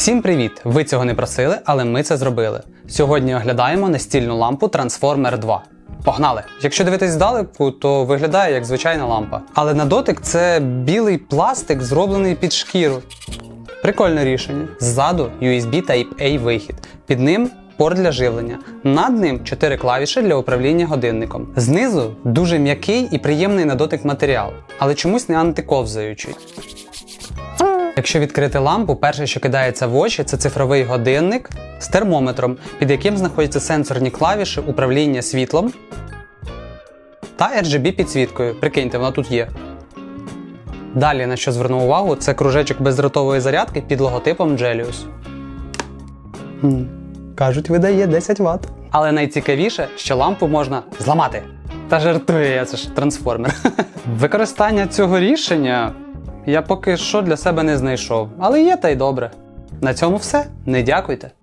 Всім привіт! Ви цього не просили, але ми це зробили. Сьогодні оглядаємо настільну лампу Transformer 2. Погнали! Якщо дивитись здалеку, то виглядає як звичайна лампа. Але на дотик це білий пластик, зроблений під шкіру. Прикольне рішення. Ззаду USB Type-A вихід. Під ним порт для живлення. Над ним 4 клавіші для управління годинником. Знизу дуже м'який і приємний на дотик матеріал, але чомусь не антиковзаючий. Якщо відкрити лампу, перше, що кидається в очі, це цифровий годинник з термометром, під яким знаходяться сенсорні клавіші управління світлом та RGB підсвіткою. Прикиньте, вона тут є. Далі, на що звернув увагу, це кружечок бездротової зарядки під логотипом Gelius. Хм, Кажуть, видає 10 Вт. Але найцікавіше, що лампу можна зламати. Та жартую я, це ж трансформер. Використання цього рішення я поки що для себе не знайшов, але є та й добре. На цьому все. Не дякуйте.